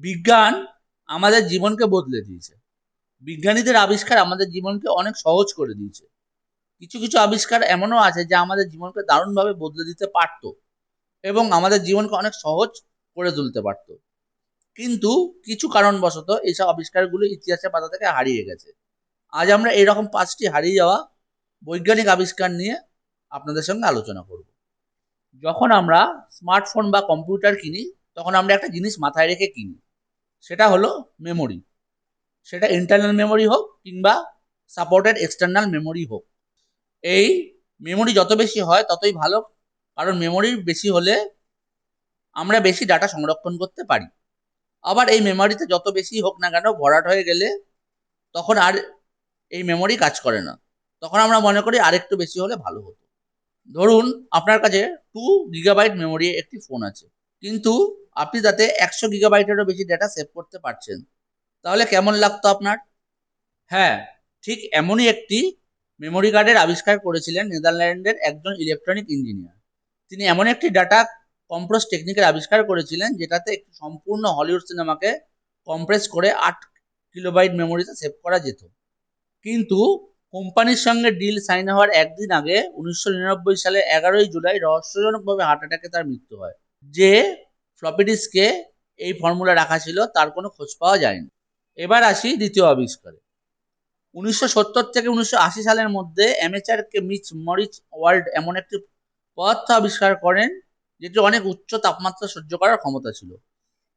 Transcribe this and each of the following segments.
বিজ্ঞান আমাদের জীবনকে বদলে দিয়েছে। বিজ্ঞানীদের আবিষ্কার আমাদের জীবনকে অনেক সহজ করে দিয়েছে। কিছু কিছু আবিষ্কার এমনও আছে যা আমাদের জীবনকে দারুণভাবে বদলে দিতে পারত এবং আমাদের জীবনকে অনেক সহজ করে তুলতে পারত। কিন্তু কিছু কারণবশত এইসব আবিষ্কারগুলো ইতিহাসের পাতা থেকে হারিয়ে গেছে। আজ আমরা এরকম পাঁচটি হারিয়ে যাওয়া বৈজ্ঞানিক আবিষ্কার নিয়ে আপনাদের সঙ্গে আলোচনা করব। যখন আমরা স্মার্টফোন বা কম্পিউটার কিনি, তখন আমরা একটা জিনিস মাথায় রেখে কিনি। সেটা হলো মেমোরি সেটা ইন্টারনাল মেমোরি হোক কিংবা সাপোর্টেড এক্সটার্নাল মেমোরি হোক। এই মেমোরি যত বেশি হয় ততই ভালো, কারণ মেমোরি বেশি হলে আমরা বেশি ডাটা সংরক্ষণ করতে পারি। আবার এই মেমোরিতে যত বেশি হোক না কেন ভরাট হয়ে গেলে তখন আর এই মেমোরি কাজ করে না। তখন আমরা মনে করি আরেকটু বেশি হলে ভালো হতো। ধরুন আপনার কাছে টু গিগাবাইট মেমোরি একটি ফোন আছে, কিন্তু আপনি তাতে একশো গিগাবাইটেরও বেশি ডেটা সেভ করতে পারছেন। তাহলে কেমন লাগতো আপনার? হ্যাঁ ঠিক এমনই একটি মেমোরি কার্ডের আবিষ্কার করেছিলেন নেদারল্যান্ডের একজন ইলেকট্রনিক ইঞ্জিনিয়ার তিনি এমন একটি ডাটা কম্প্রেস টেকনিকের আবিষ্কার করেছিলেন যেটাতে একটি সম্পূর্ণ হলিউড সিনেমাকে কম্প্রেস করে আট কিলোবাইট মেমোরিতে সেভ করা যেত। কিন্তু কোম্পানির সঙ্গে ডিল সাইন হওয়ার একদিন আগে উনিশশো নিরানব্বই সালে এগারোই জুলাই রহস্যজনকভাবে হার্ট অ্যাটাকে তার মৃত্যু হয়। যে ফ্লপি ডিস্কে এই ফর্মুলা রাখা ছিল, তার কোনো খোঁজ পাওয়া যায়নি। এবার আসি দ্বিতীয় আবিষ্কারে। উনিশশো সত্তর থেকে উনিশশো আশি সালের মধ্যে অ্যামেচারকে মিচ মরিচ ওয়ার্ল্ড এমন একটি পদার্থ আবিষ্কার করেন, যেটি অনেক উচ্চ তাপমাত্রা সহ্য করার ক্ষমতা ছিল।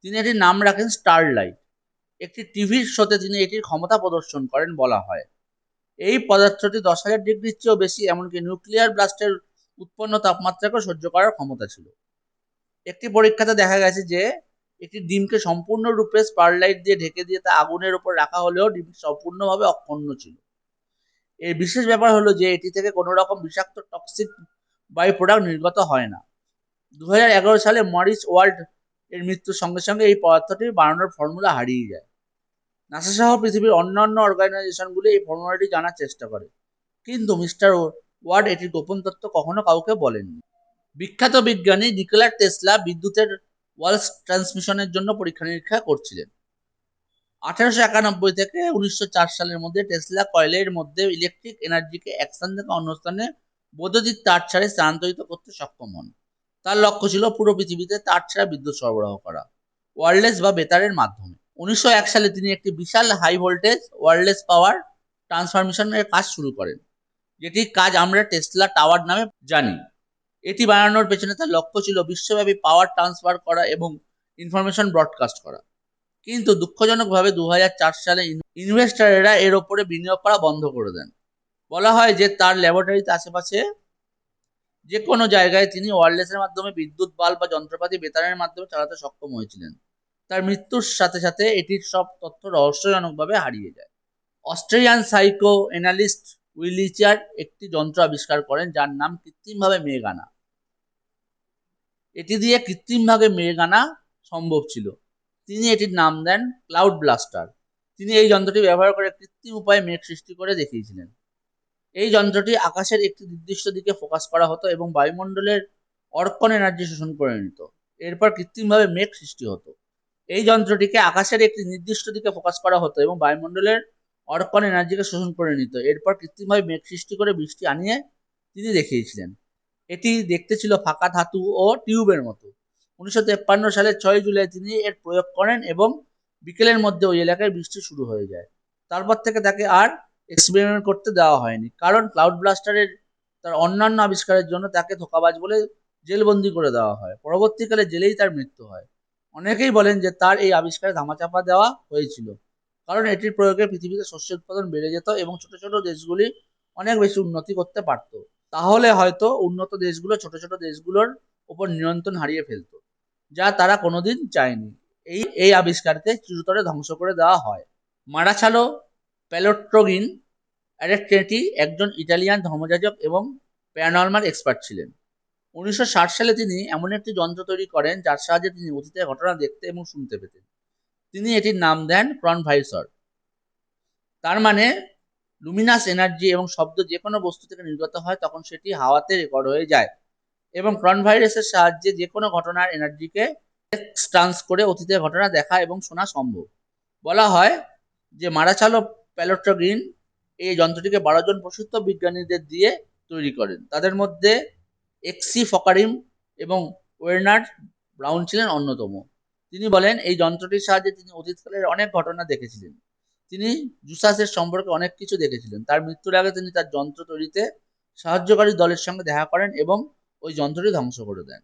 তিনি এটির নাম রাখেন স্টারলাইট। একটি টিভির শোতে তিনি এটির ক্ষমতা প্রদর্শন করেন বলা হয়। এই পদার্থটি দশ হাজার ডিগ্রির চেয়েও বেশি, এমনকি নিউক্লিয়ার ব্লাস্টের উৎপন্ন তাপমাত্রাকেও সহ্য করার ক্ষমতা ছিল। একটি পরীক্ষাতে দেখা গেছে যে, একটি ডিমকে সম্পূর্ণরূপে স্পারলাইট দিয়ে ঢেকে দিয়ে তা আগুনের উপর রাখা হলেও ডিম সম্পূর্ণভাবে অক্ষুণ্ণ ছিল। এর বিশেষ ব্যাপার হলো যে, এটি থেকে কোনো রকম বিষাক্ত টক্সিক বাই প্রোডাক্ট নির্গত হয় না। দু হাজার এগারো সালে মরিস ওয়ার্ল্ড এর মৃত্যুর সঙ্গে সঙ্গে এই পদার্থটি বানানোর ফর্মুলা হারিয়ে যায়। নাসা সহ পৃথিবীর অন্যান্য অর্গানাইজেশনগুলি এই ফর্মুলাটি জানার চেষ্টা করে। কিন্তু মিস্টার ওয়ার্ড এটির গোপন তথ্য কখনো কাউকে বলেননি। বিখ্যাত বিজ্ঞানী নিকোলা টেসলা বিদ্যুতের ওয়ালস ট্রান্সমিশনের জন্য পরীক্ষা নিরীক্ষা করছিলেন। আঠারোশো একানব্বই থেকে উনিশশো চার সালের মধ্যে টেসলা কয়েলের মধ্যে ইলেকট্রিক এনার্জিকে এক স্থান থেকে অন্য স্থানে বৈদ্যুতিক তার ছাড়ে স্থানান্তরিত করতে সক্ষম হন। তার লক্ষ্য ছিল পুরো পৃথিবীতে তার ছাড়া বিদ্যুৎ সরবরাহ করা ওয়ারলেস বা বেতারের মাধ্যমে। উনিশশো এক সালে তিনি একটি বিশাল হাই ভোল্টেজ ওয়ারলেস পাওয়ার ট্রান্সফরমেশনের কাজ শুরু করেন, যেটির কাজ আমরা টেসলা টাওয়ার নামে জানি। এটি বানানোর পেছনে তার লক্ষ্য ছিল বিশ্বব্যাপী পাওয়ার ট্রান্সফার করা এবং ইনফরমেশন ব্রডকাস্ট করা। কিন্তু দুঃখজনকভাবে দু হাজার চার সালে ইনভেস্টারেরা এর ওপরে বিনিয়োগ করা বন্ধ করে দেন। বলা হয় যে তার ল্যাবরেটরিতে আশেপাশে যে কোনো জায়গায় তিনি ওয়ারলেসের মাধ্যমে বিদ্যুৎ, বাল্ব বা যন্ত্রপাতি বেতারের মাধ্যমে চালাতে সক্ষম হয়েছিলেন। তার মৃত্যুর সাথে সাথে এটির সব তথ্য রহস্যজনকভাবে হারিয়ে যায়। অস্ট্রেলিয়ান সাইকো এনালিস্ট উইলিচার একটি যন্ত্র আবিষ্কার করেন যার নাম কৃত্রিমভাবে মেঘ আনা এটি দিয়ে কৃত্রিমভাবে মেঘ আনা সম্ভব ছিল। তিনি এটির নাম দেন ক্লাউড ব্লাস্টার। তিনি এই যন্ত্রটি ব্যবহার করে কৃত্রিম উপায়ে মেঘ সৃষ্টি করে দেখিয়েছিলেন। এই যন্ত্রটি আকাশের একটি নির্দিষ্ট দিকে ফোকাস করা হতো এবং বায়ুমণ্ডলের অর্কন এনার্জি শোষণ করে নিত। এরপর কৃত্রিমভাবে মেঘ সৃষ্টি হতো। এই যন্ত্রটিকে আকাশের একটি নির্দিষ্ট দিকে ফোকাস করা হতো এবং বায়ুমণ্ডলের অর্কন এনার্জিকে শোষণ করে নিত। এরপর কৃত্রিমভাবে মেঘ সৃষ্টি করে বৃষ্টি আনিয়ে তিনি দেখিয়েছিলেন। এটি দেখতে ছিল ফাঁকা ধাতু ও টিউবের মতো। উনিশশো তেপ্পান্ন সালের ছয় জুলাই তিনি এর প্রয়োগ করেন এবং বিকেলের মধ্যে ওই এলাকায় বৃষ্টি শুরু হয়ে যায়। তারপর থেকে তাকে আর এক্সপেরিমেন্ট করতে দেওয়া হয়নি, কারণ ক্লাউড ব্লাস্টারের তার অন্যান্য আবিষ্কারের জন্য তাকে ধোকাবাজ বলে জেলবন্দি করে দেওয়া হয়। পরবর্তীকালে জেলেই তার মৃত্যু হয়। অনেকেই বলেন যে তার এই আবিষ্কারে ধামাচাপা দেওয়া হয়েছিল, কারণ এটির প্রয়োগে পৃথিবীতে শস্য উৎপাদন বেড়ে যেত এবং ছোট ছোট দেশগুলি অনেক বেশি উন্নতি করতে পারত। তাহলে হয়তো উন্নত দেশগুলো, ছোট ছোট দেশগুলোর ওপর নিয়ন্ত্রণ হারিয়ে ফেলত, যা তারা কোনোদিন চায়নি। এই এই আবিষ্কারকে চিরতরে ধ্বংস করে দেওয়া হয়। মারাছালো প্যালোট্রোগিন অ্যারেক্টেটি একজন ইটালিয়ান ধর্মযাজক এবং প্যারানর্মাল এক্সপার্ট ছিলেন। উনিশশো ষাট সালে তিনি এমন একটি যন্ত্র তৈরি করেন, যার সাহায্যে তিনি অতীতের ঘটনা দেখতে এবং শুনতে পেতেন। তিনি এটির নাম দেন প্রনভাইসর তার মানে লুমিনাস এনার্জি এবং শব্দ যে কোনো বস্তু থেকে নির্গত হয়, তখন সেটি হাওয়াতে রেকর্ড হয়ে যায় এবং ক্রন ভাইরাসের সাহায্যে যে কোনো ঘটনার এনার্জিকে ট্রান্স করে অতীতের ঘটনা দেখা এবং শোনা সম্ভব। বলা হয় যে মারাচালো প্যালোট্রোগ্রিন এই যন্ত্রটিকে বারো জন প্রসিদ্ধ বিজ্ঞানীদের দিয়ে তৈরি করেন। তাদের মধ্যে এক্সি ফকারিম এবং ওয়েনার্ড ব্রাউন ছিলেন অন্যতম। তিনি বলেন, এই যন্ত্রটির সাহায্যে তিনি অতীতকালের অনেক ঘটনা দেখেছিলেন। তিনি জুসাসের সম্পর্কে অনেক কিছু দেখেছিলেন। তার মৃত্যুর আগে তিনি তার যন্ত্র তৈরিতে সাহায্যকারী দলের সঙ্গে দেখা করেন এবং ওই যন্ত্রটি ধ্বংস করে দেন।